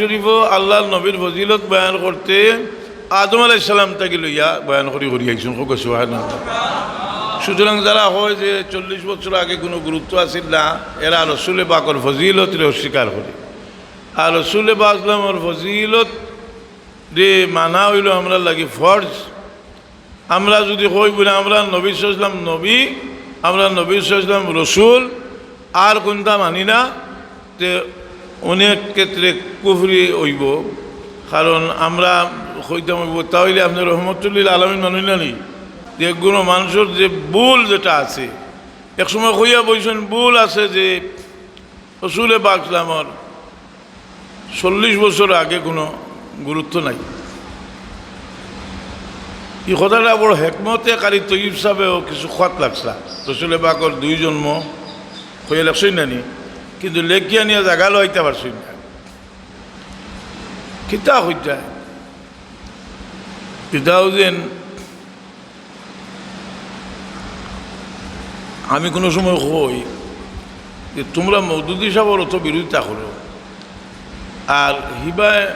শরীফ আল্লাহ নবীর ফজিলত বয়ান করতে আদম আলাই সালাম তাকে লইয়া বয়ান করি করি আইসুন সুহান সুতরাং যারা হয় যে চল্লিশ বছর আগে কোনো গুরুত্ব আছিল না, এরা রসুলে বাকর ফজিলত রে অস্বীকার করে। আর রসুলে বাসলামর ফজিলত রে মানা হইল আমরা লাগি ফর্জ। আমরা যদি কই বলে আমরা নবী সাল্লাম নবী আমরা নবী সাল্লাম রসুল আর কোনটা মানি না যে অনেক ক্ষেত্রে কুফরি হইব। কারণ আমরা হইতাম হইব, তাহলে আপনি রহমতুল্লিল আলমিন মানুষ নানি যে কোনো মানুষের যে ভুল যেটা আছে। একসময় হইয়া বলছেন ভুল আছে যে রসুলে বাকলামর চল্লিশ বছর আগে কোনো গুরুত্ব নাই। এই কথাটা বড় হেকমতে কারি তৈব সাহেবেও কিছু খত লাগছা। রসুলে বাকর দুই জন্ম হয়ে লাগছই নানি কিন্তু লেখিয়া নিয়ে জাগা লইতে পারছই না। কিতা হইতা? পিতাও যেন আমি কোনো সময় কই যে তোমরা মৌদুদি সাহর অত বিরোধিতা করো। আর হিবা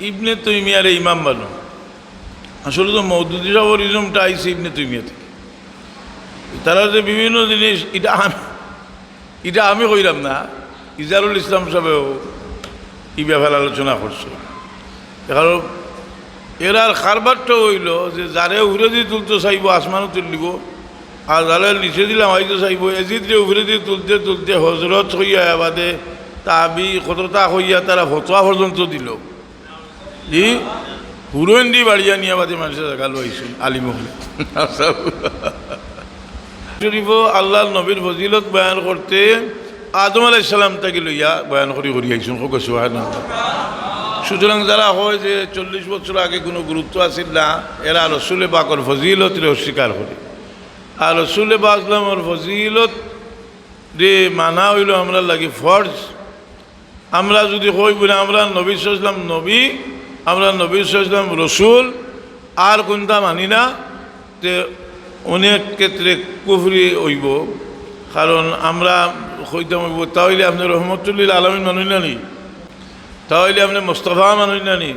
ইবনে তৈমিয়ারে ইমাম বানো। আসলে তো মৌদুদি সাহর ইজমটা আইসে ইবনে তৈমিয়া থেকে। তারা যে বিভিন্ন জিনিস, এটা আমি এটা আমি কইলাম না, ইজারুল ইসলাম সাহেবেও ই ব্যাপারে আলোচনা করছে। কারণ এরার কারবারটা হইল যে যারে উড়ে দিয়ে তুলতে চাইব আসমানও তুলিব আর যারে নিচে দিলাম হয়তো চাইব এজিদরে উড়ে দিয়ে তুলতে তুলতে হজরত হইয়া বাদে তাবি কতটা হইয়া তারা ফতোয়া পর্যন্ত দিল। ই হুরইন দি বাড়িয়া নিয়ে বাদে মানুষের জায়গা লইছিল আলিমহলে। শরীফ আল্লাহ নবীর ফজিলত বয়ান করতে। আদম আলাই সালাম তাকে লইয়া বয়ান করি করি আইসুন সুতরাং যারা হয় যে চল্লিশ বছর আগে কোনো গুরুত্ব আছিল না, এরা রসুলে বাকর ফজিলত রে অস্বীকার করে। আর রসুলে বাকলামর ফজিলত রে মানা হইল আমরা লাগি ফর্জ। আমরা যদি কই বলে, আমরা নবী সাল্লাম নবী, আমরা নবী সাল্লাম রসুল আর কোনটা মানি না অনেক ক্ষেত্রে কুফরি হইব। কারণ আমরা হইতাম হইব, তাহলে আপনি রহমতুল্লিল আলমিন মানুষ নানি তাহলে আপনি মোস্তফা মানুষ নানি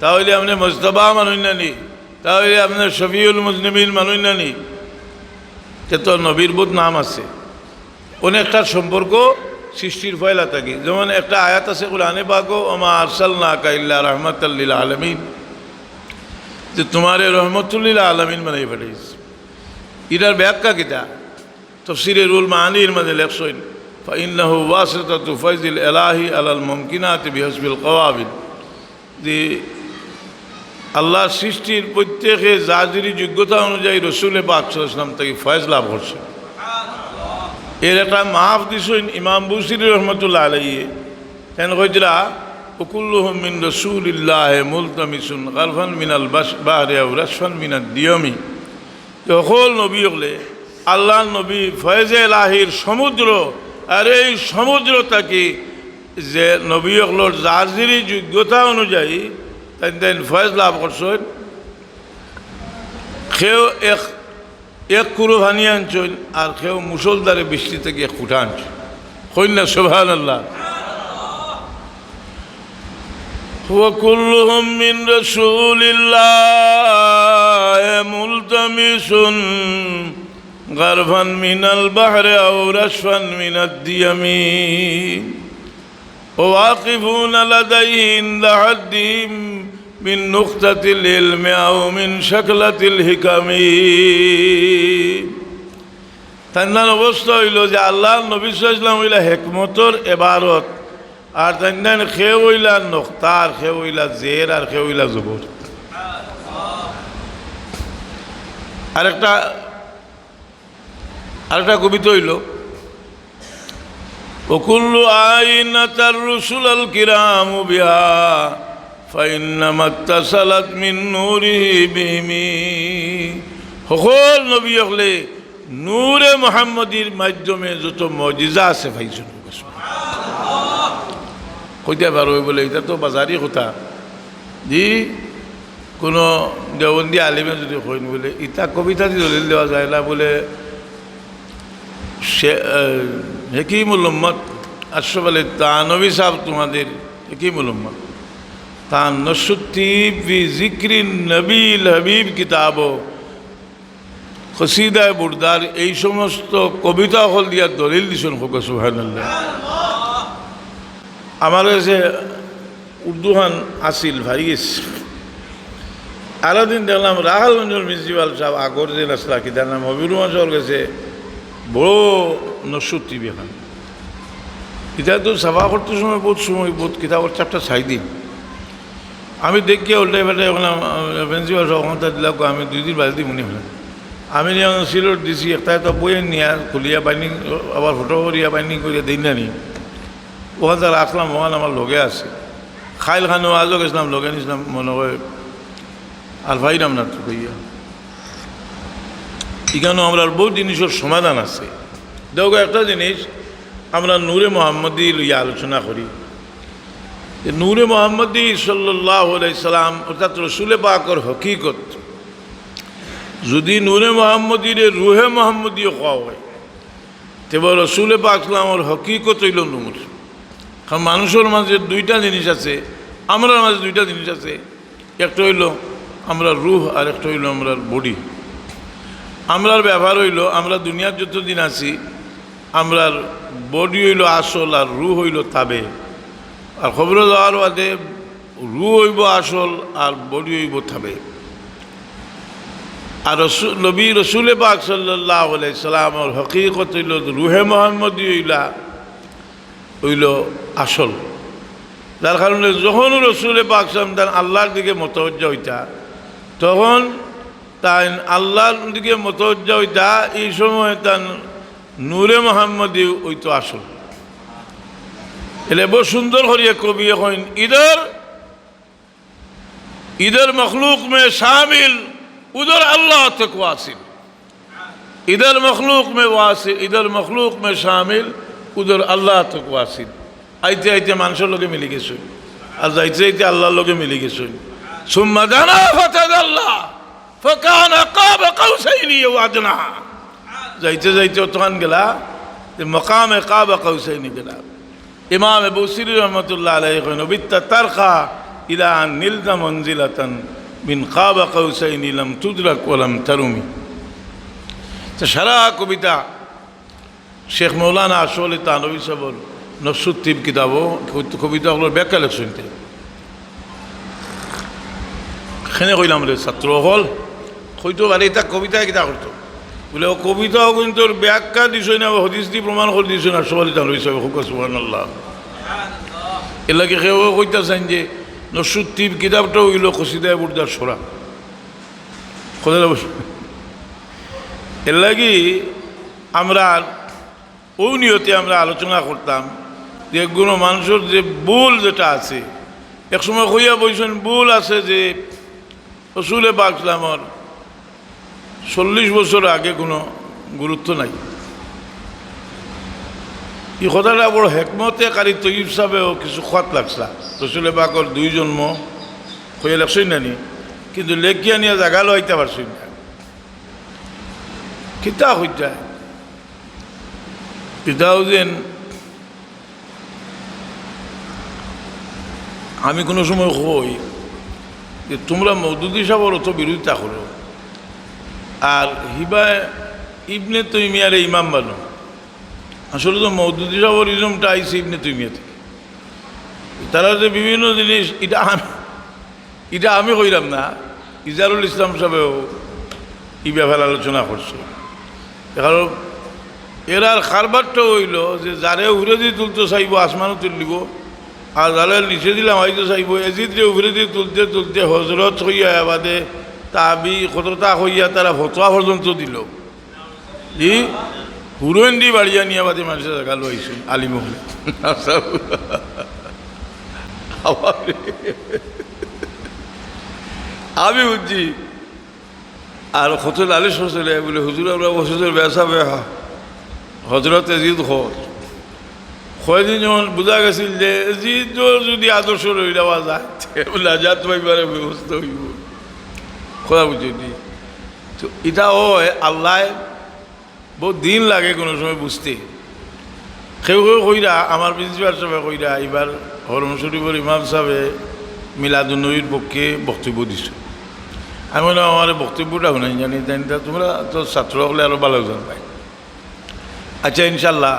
তাহলে আপনি মোস্তফা মানুষ নানি তাহলে আপনার শফিউল মুজনিমিন মানুষ নানি তে নবীর বোধ নাম আছে। অনেকটা সম্পর্ক সৃষ্টির ফয়লা থাকে। যেমন একটা আয়াত আছে, কোরআনে পাকো, ওমা আরসাল না কাইল্লা রহমতাল্লিল আলমিন। যে তোমারে রহমতুল্লিল আলমিন মানে ফেলেছে। ইটার ব্যাখ্যা কিতা তফসিরের রুল মাহানির মাঝে লেখসইন فإنه واسطة فيض الإلهي على الممكنات بحسب القوابل যে আল্লাহ সৃষ্টির প্রত্যেকে জাজিরি যোগ্যতা অনুযায়ী রসুলে পাক ইসলাম থেকে ফয়েজ লাভ করছে এর একটা মাহাফ দিছইন ইমাম বুসির রহমতুল্লাহ আলাইয়ে কেন কইতরা উকুল্লুহ মিন রসুলিল্লাহ মুলতামিসুন গালফান মিনাল বাস বাহরে রাসফান মিনাল দিয়মি সকল নবী হলে আল্লাহ নবী ফয়েজে লাহির সমুদ্র, আর এই সমুদ্র তাকে যে নবী হকলোর জাজিরি যোগ্যতা অনুযায়ী, তাই তাই ফয়েজ লাভ করছেন। সেও এক এক কুরু ভানিয়ে আনছেন, আর সেও মুসলদারে বৃষ্টি থেকে এক ফুটা আনছেন কন্যা সোভান আল্লাহ وكلهم من رسول الله ملتمس غرفا من البحر أو رشفا من الديم وواقفون لديه عند حدهم من نقطة العلم أو من شكلة الحكم তান্নার অবস্থা হইল যে আল্লাহ নবী সাল্লাম হইলা হেকমতর এবারত আর তান্নান খে হইলা নখতার খে হইলা জের আর খে হইলা জবর আরেকটা আরেকটা কবিতা হইল وكل آينة الرسل الكرام بها فإنما اتصلت من نوره بهم সকল নবী হলে নূরে মোহাম্মদীর মাধ্যমে যত মজিজা আছে ভাইজন কইতে পারো বলে, এটা তো বাজারি কথা জি, কোনো দেওবন্দি আলিমে যদি কইন বলে ইটা কবিতা দিয়ে দলিল দেওয়া যায় না বলে, সে হেকিমুল উম্মত, আশরফ আলী তানবী সাহেব তোমাদের হেকিমুল উম্মত। নসুত্তিব বি জিক্রিন নবীল হাবিব কিতাব। খসিদায় বুরদার, এই সমস্ত কবিতা হল দিয়া দলিল দিছেন হোক সুহানুল্লাহ আমার কাছে উর্দুহান আসিল ভাই গেছে আরও দিন দেখলাম রাহালগঞ্জের প্রিন্সিপাল সাহেব আগর যে আসলা কি তার নাম হবির রহমান গেছে বড় নসুত্তি বেখান কিতাব তো সাফা করতে সময় বহুত সময়, বহুত কিতাবের চাপটা ছাই দিন। আমি দেখি উল্টাই পাল্টাই বললাম প্রিন্সিপাল সাহেব ওখান দিলাম আমি দুই দিন বাড়িতে মনে হলাম আমি যেমন সিলোট দিছি একটা তো বইয়ে নিয়ে খুলিয়া বাইন্ডিং আবার ফটো করিয়া বাইন্ডিং করিয়া দিন না নি। ওখান থেকে রাখলাম ওখান আমার লগে আছে। খাইল খানো আজও গেছিলাম লগে নিছিলাম মনে হয় আর ভাইরাম না কইয়া এখানেও আমরা বহু জিনিসের সমাধান আছে। দেখো একটা জিনিস, আমরা নূরে মোহাম্মদী লইয়া আলোচনা করি। নূরে মোহাম্মদী সাল্লাহ সাল্লাম, অর্থাৎ রসুলে পাকর হকিকত, যদি নূরে মোহাম্মদীর রুহে মোহাম্মদীও খাওয়া হয়, তেবা রসুলে পাকলামর হকিকত হইল নূর। কারণ মানুষের মাঝে দুইটা জিনিস আছে আমরা মাঝে দুইটা জিনিস আছে। একটা হইল আমরা রুহ, আর একটা হইল আমরা বডি। আমরার ব্যবহার হইল, আমরা দুনিয়ার যত দিন আছি, আমরার বডি হইল আসল, আর রু হইল তাবে। আর খবর দেওয়ার বাদে রু হইব আসল, আর বডি হইব থাবে আর রসুল নবী রসুলে পাক সাল্লাহ সাল্লামর হকিকত হইল রুহে মোহাম্মদী হইলা হইল আসল। যার কারণে যখন রসুল পাকসাম তার আল্লাহর দিকে মতহজ্জ হইতা, তখন তাই আল্লাহর দিকে মতহজ্জ হইতা, এই সময় তার নূরে মোহাম্মদ ওই তো আসল। এলে বহু সুন্দর হরিয়ে কবি হইন ঈদের ঈদের মখলুক মে শামিল, উদর আল্লাহ থেকে আসিল ঈদের মখলুক মে ওয়াসিল ঈদের মখলুক মে শামিল উদর আল্লাহ তক আসিন আইতে আইতে মানুষের লোকে মিলে গেছই আর যাইতে আইতে আল্লাহর লোকে মিলে গেছই সুম্মা জানা ফাতাদ আল্লাহ ফকান আকাব কাউসাইনি ওয়াদনা যাইতে যাইতে তখন গেলা, যে মকামে কাব কাউসাইনি গেলা। ইমাম আবু সির রহমতুল্লাহ আলাইহি কইন বিত্তা তারকা ইলা নীলদা মঞ্জিলাতান বিন কাব কাউসাইনি লাম তুদরাক ওয়ালাম তারুমি। তো সারা কবিতা শেখ মৌলানা আসলে তানবী সাবর নসুত্তিব কিতাবও কবিতাগুলোর ব্যাখ্যা লেখছেন সেনে কইলাম রে, ছাত্র হল, হয়তো বাড়ি এটা কবিতায় কিতা করতো। বলে, ও কবিতাও কিন্তু ব্যাখ্যা দিছ না হদিস দি প্রমাণ করে দিছ না, সবাই তানবী সাহেব হুকা সুবান আল্লাহ এলাকে কেউ কইতাছেন যে নসুত্তিব কিতাবটা হইল খসিদায় বুর্দার সোরা। বস এর লাগি আমরা ও নিয়তে আমরা আলোচনা করতাম যে কোনো মানুষের যে ভুল যেটা আছে একসময় হইয়া বইছেন, ভুল আছে যে রসুলে বাকলামর চল্লিশ বছর আগে কোনো গুরুত্ব নাই। এই কথাটা বড় হেকমতে কারি তৈব সাহেবেও কিছু খত লাগছা। রসুলে বাকর দুই জন্ম হইয়া লাগছই নানি কিন্তু লেখিয়া নিয়ে জাগা লইতে পারছি না। কিতা হইতা পিতাও যেন আমি কোনো সময় হই যে তোমরা মৌদুদি সাহর অত বিরোধিতা করো। আর হিবা ইবনে তৈমিয়ারে ইমাম বানো। আসলে তো মৌদুদি সাহর ইজমটা আইসি ইবনে তৈমিয়া থেকে। তারা যে বিভিন্ন জিনিস, এটা আমি এটা আমি কইলাম না, ইজারুল ইসলাম সাহেবেও ই ব্যাপারে আলোচনা করছে। কারণ এরার খারবারটা হইল যে যারে উড়ে দিয়ে তুলতে চাইব, আসমানও তুলিব। আর যারে নিচে দিলাম হয়তো চাইব এজিদ যে উড়ে দিয়ে তুলতে তুলতে হজরত হইয়া বাদে তাবি কতটা হইয়া তারা ফতোয়া পর্যন্ত দিল। ই হুরোইন দি বাড়িয়া নিয়ে বাদে মানুষের জায়গা লইছিল আলিমহলে আমি বুঝছি, আর হতল আলিস হোসেলে বলে হুজুর আমরা বেসা বেহা। হজরত এজিদ হর কয়দিন যেমন বোঝা গেছিল যে এজিদ যদি আদর্শ রই দেওয়া যায়। আজাদ পাইবারে ব্যবস্থা হইব। কথা বুঝি তো এটা হয় আল্লাহ বহুত দিন লাগে কোনো সময় বুঝতে। কেউ কেউ কইরা, আমার প্রিন্সিপাল সাহেব কইরা এবার হরম শরীফর ইমাম সাহেবে মিলাদুন্নবীর পক্ষে বক্তব্য দিছো। আমি বললাম, আমার বক্তব্যটা শুনাই জানি তাই তোমরা তো ছাত্র হলে আরও ভালো জন পাই আচ্ছা ইনশাল্লাহ।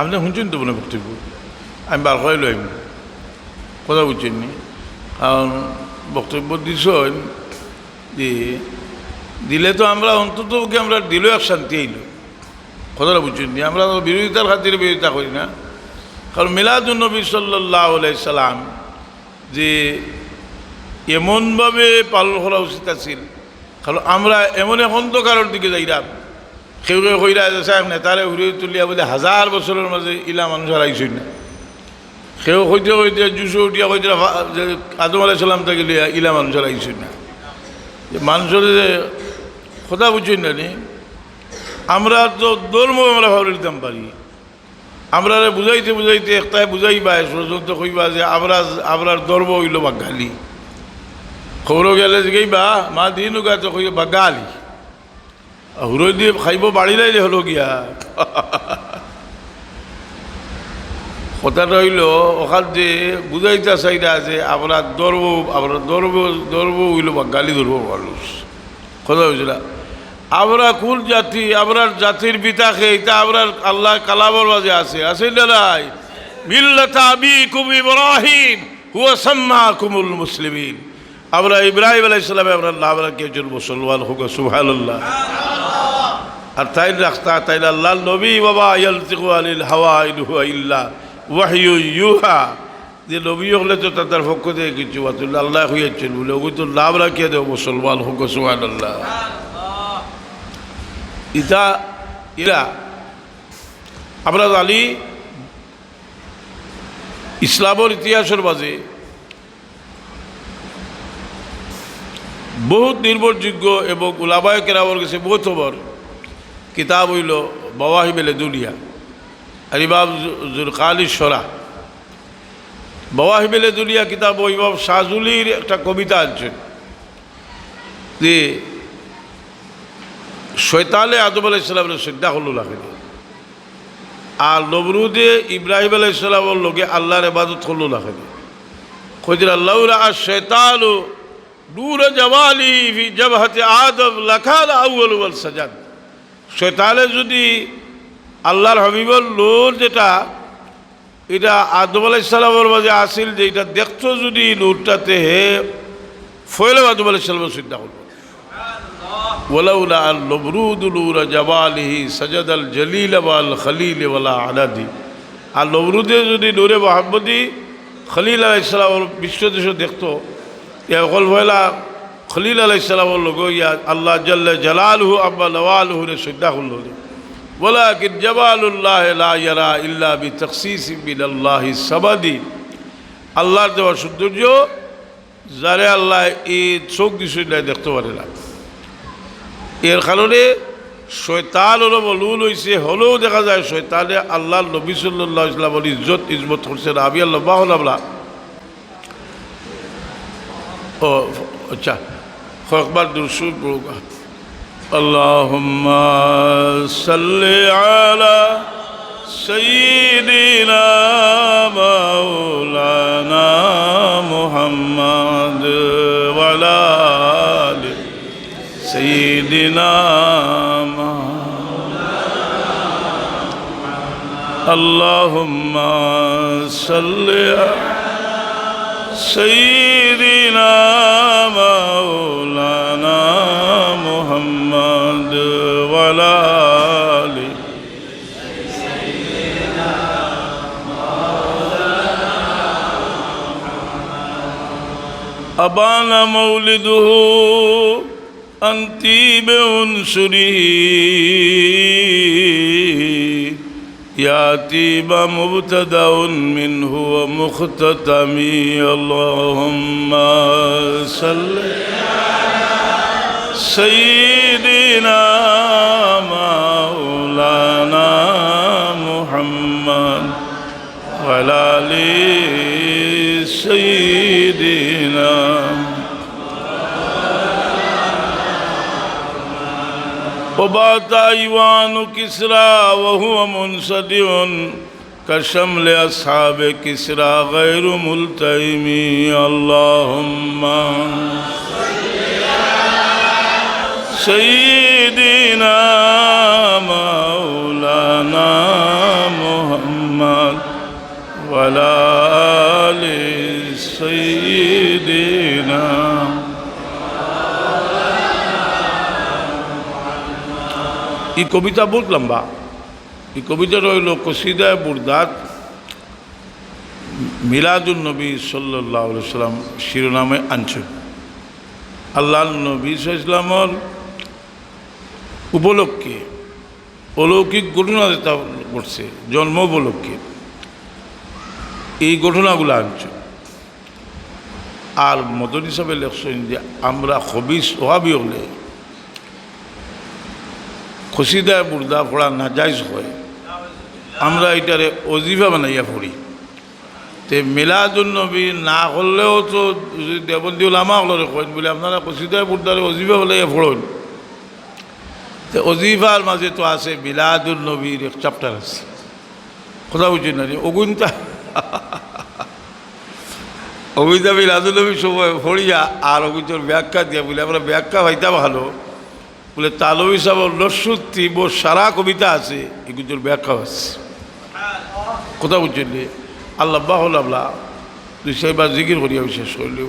আপনি শুনছেন তো মনে বক্তব্য আমি বার করে লইম। কথা বুঝছেন নি? কারণ বক্তব্য দিছ যে, দিলে তো আমরা অন্তত ওকে আমরা দিলেও এক শান্তি আইল। কথাটা বুঝছেন নি? আমরা বিরোধিতার খাতিরে বিরোধিতা করি না। কারণ মিলাদুন্নবী সাল্লাহ সাল্লাম যে এমনভাবে পালন করা উচিত আছিল, কারণ আমরা এমন এখন তো কারোর দিকে যাইলাম কেউ কেউ কইরা সাহেব নেতারে ঘুরে তুলিয়া বলে হাজার বছরের মাঝে ইলা মানুষ হারাইছই না? সেও কইতে কইতে জুসো উঠিয়া কইতে আদম আলাই সাল্লাম থেকে লিয়া ইলা মানুষ হারাইছই না? মানুষের যে কথা বুঝছই না নি? আমরা তো ধর্ম আমরা ভাবলে দিতাম পারি আমরা বুঝাইতে বুঝাইতে একটাই বুঝাইবা ষড়যন্ত্র কইবা যে আমরা, আমরার ধর্ম হইল বাঙালি খবর গেলে যে জিগাইবা মা দিন গাছে কই বাঙালি হুরই দিয়ে খাইব বাড়ি লাইলে হলো গিয়া। কথাটা হইল ওখান যে বুঝাইতে চাইরা যে আমরা ধর্ম আমরা ধর্ম ধর্ম হইল বাঙালি ধর্ম মানুষ। কথা হয়েছিল আমরা কোন জাতি, আমরা জাতির পিতাকে এটা আমরা আল্লাহ কালামর মাঝে আছে আছে না নাই? মিল্লাত আবিকুম ইব্রাহিম, হুয়া সাম্মাকুমুল মুসলিমিন। আমরা ইব্রাহিম আলাইহিস সালামে, আমরা আল্লাহ আমরা কেজন মুসলমান হোক, সুবহানাল্লাহ। আর তাই রাস্তা তাই আল্লাহ নবী, বাবা, ইয়ালতিকু আনিল হাওয়া, ইন হুয়া ইল্লা ওয়াহিয়ু ইউহা। যে নবী হলে তো তাদের পক্ষ থেকে কিছু আতুল্লাহ আল্লাহ হইয়াছেন বলে ওই তো লাভ রাখিয়ে দেব মুসলমান হোক, সুবহানাল্লাহ। ইতা ইরা আমরা জানি ইসলামের ইতিহাসের মাঝে বহুত নির্ভরযোগ্য এবং উলাবায় কেরাবর কাছে বহুত খবর। কিতাব হইল বওয়াহিবেলে দুনিয়া আর ইমাম জুরকালি সরা। বওয়াহিবেলে দুনিয়া কিতাব ও ইমাম শাহজুলির একটা কবিতা আনছেন যে শৈতালে আদম আলাইসালামের শ্রদ্ধা হল লাগেনি আর নবরুদে ইব্রাহিম আলাইসালামের লোকে আল্লাহর এবাদত হল লাগেনি খোঁজের আল্লাহ আর শৈতালু নূর জওয়ালি জবহতে আদম লাখাল আউ্ল ওয়াল সাজাদ শৈতালে যদি আল্লাহর হবিবর নূর যেটা এটা আদম আলাইসালামের মাঝে আসিল যে এটা দেখতো যদি নূরটাতে হে ফয়লে আদম আলাইসালামের শ্রদ্ধা হল ولولا النبرود نور جماله سجد الجليل والخليل ولا عددي আর নবরুদে যদি নূরে মোহাম্মদী খলিল আলাইসালাম বিশ্ব দেশ দেখতো অকল ভয়লা খলিল আলাইসালামর লোক ইয়া আল্লাহ জাল্লা জালালহু আব্বা নওয়ালহু রে শ্রদ্ধা করল ولكن جمال الله لا يرى إلا بتخصيص من الله الصمد আল্লাহর দেওয়া সৌন্দর্য যারে আল্লাহ এই চোখ দিশুই নাই দেখতে পারে না এর কারণে শৈতান হলো বলুন হয়েছে হলেও দেখা যায় শৈতানে আল্লাহ নবী সাল্লাহ ইসলামের ইজ্জত ইজমত করছে না আমি আল্লাহ বাহ আমরা ও আচ্ছা فاقبل درسول بروغا اللهم صل على سيدنا مولانا محمد وعلى آل سيدنا اللهم صل على سيدنا مولانا محمد وعلى آله أبان مولده أنت بأنصره ياتي مبتدا منه ومختتمي اللهم صل سيدنا مولانا محمد وعلى آل سيدنا وبات أيوان كسرى وهو منصدع كشمل أصحاب كسرى غير ملتئم اللهم سيدنا مولانا محمد وعلى এই কবিতা বহুত লম্বা এই কবিতা রইল কসিদায় বুরদাত মিলাদুল নবী সাল্লাহ সাল্লাম শিরোনামে আনছে। আল্লাহ নবী ইসলামর উপলক্ষে অলৌকিক ঘটনা যেটা ঘটছে, জন্ম উপলক্ষে, এই ঘটনাগুলো আনছে। আর মদন হিসাবে লেখছেন যে, আমরা হবিস ওহাবি হলে খসিদায় বুর্দা পড়া নাজাইজ হয়। আমরা এটারে অজিফা বানাইয়া পড়ি। তে মিলাদুলনবী না করলেও তো দেবন্দী ওলামা হলরে কইন বলে আপনারা খসিদায় বুর্দারে অজিফা বলাইয়া পড়েন। তে অজিফার মাঝে তো আছে মিলাদুল নবীর এক চ্যাপ্টার আছে। কথা বুঝছেন না অগুন্তা। অবিতা মিলাদুল নবী সময় পড়িয়া আর অগুন্তর ব্যাখ্যা দিয়া বলে আমরা ব্যাখ্যা হইতা ভালো। বলে, তালবি সাহেব নসুত্তি বো সারা কবিতা আছে, এগুলোর ব্যাখ্যা আছে কথা বুঝছেন আল্লাহ বাহুল আল্লাহ। দুই সাহেব জিকির করিয়া শেষ করলে